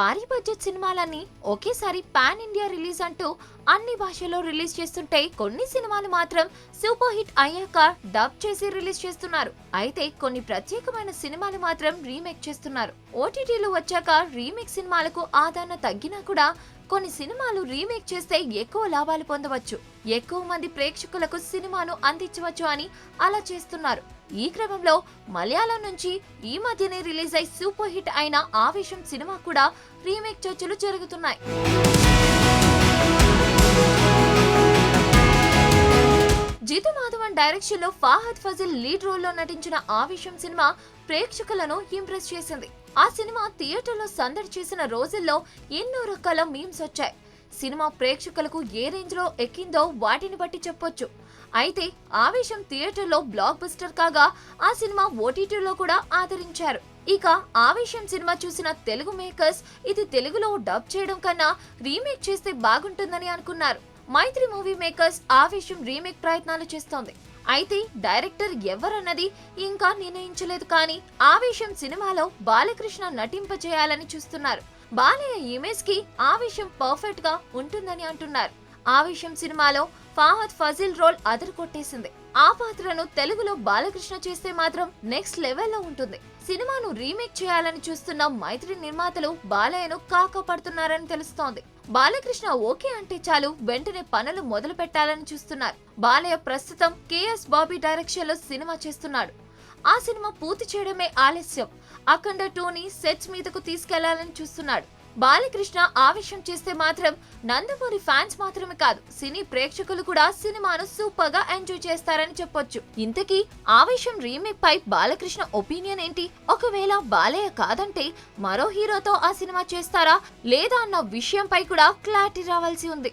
భారీ బడ్జెట్ సినిమాలన్నీ ఒకేసారి పాన్ ఇండియా రిలీజ్ అంటూ అన్ని భాషల్లో రిలీజ్ చేస్తుంటే కొన్ని సినిమాలు మాత్రం సూపర్ హిట్ అయ్యాక డబ్ చేసి రిలీజ్ చేస్తున్నారు. అయితే కొన్ని ప్రత్యేకమైన సినిమాలు మాత్రం రీమేక్ చేస్తున్నారు. ఓటీటీలు వచ్చాక రీమేక్ సినిమాలకు ఆదరణ తగ్గినా కూడా కొన్ని సినిమాలు రీమేక్ చేస్తే ఎక్కువ లాభాలు పొందవచ్చు. ఎక్కువ మంది ప్రేక్షకులకు సినిమాను అందించవచ్చు అని అలా చేస్తున్నారు. ఈ క్రమంలో మలయాళం నుంచి ఈ మధ్యనే రిలీజ్ అయి సూపర్ హిట్ అయిన ఆవేశం సినిమా కూడా రీమేక్ చర్చలు జరుగుతున్నాయి. జీతు మాధవన్ డైరెక్షన్లో ఫాహద్ ఫజిల్ లీడ్ రోల్లో నటించిన ఆవేశం సినిమా ప్రేక్షకులను ఇంప్రెస్ చేసింది. ఆ సినిమా థియేటర్లో సందడి చేసిన రోజుల్లో ఎన్నో రకాల మీమ్స్ వచ్చాయి. సినిమా ప్రేక్షకులకు ఏ రేంజ్లో ఎక్కిందో వాటిని బట్టి చెప్పొచ్చు. అయితే ఆవేశం థియేటర్లో బ్లాక్ బస్టర్ కాగా ఆ సినిమా ఓటీటీలో కూడా ఆదరించారు. ఇక ఆవేశం సినిమా చూసిన తెలుగు మేకర్స్ ఇది తెలుగులో డబ్ చేయడం కన్నా రీమేక్ చేస్తే బాగుంటుందని అనుకున్నారు. Mythri movie makers Aavesham remake ప్రయత్నాలు చేస్తోంది. అయితే డైరెక్టర్ ఎవరన్నది ఇంకా నిర్ణయించలేదు కానీ ఆవేశం సినిమాలో బాలకృష్ణ నటింపజేయాలని చూస్తున్నారు. బాలయ్య ఇమేజ్కి ఆవేశం పర్ఫెక్ట్గా ఉంటుందని అంటున్నారు. ఆవేశం సినిమాలో ఫాహద్ ఫజిల్ రోల్ అదరు కొట్టేసింది ఆ పాత్రను తెలుగులో బాలకృష్ణ చేస్తే మాత్రం నెక్స్ట్ లెవెల్లో ఉంటుంది. సినిమాను రీమేక్ చేయాలని చూస్తున్న మైత్రి నిర్మాతలు బాలయ్యను కాక పడుతున్నారని తెలుస్తోంది. బాలకృష్ణ ఓకే అంటే చాలు వెంటనే పనులు మొదలు పెట్టాలని చూస్తున్నారు. బాలయ్య ప్రస్తుతం కేఎస్ బాబీ డైరెక్షన్లో సినిమా చేస్తున్నాడు. ఆ సినిమా పూర్తి చేయడమే ఆలస్యం. అఖండ టూని సెట్స్ మీదకు తీసుకెళ్ళాలని చూస్తున్నాడు. బాలకృష్ణ ఆవేశం చేస్తే మాత్రం నందమూరి ఫ్యాన్స్ మాత్రమే కాదు సినీ ప్రేక్షకులు కూడా సినిమాను సూపర్గా ఎంజాయ్ చేస్తారని చెప్పొచ్చు. ఇంతకీ ఆవేశం రీమేక్ పై బాలకృష్ణ ఒపీనియన్ ఏంటి? ఒకవేళ బాలయ్య కాదంటే మరో హీరోతో ఆ సినిమా చేస్తారా? లేదా అన్న విషయంపై కూడా క్లారిటీ రావాల్సి ఉంది.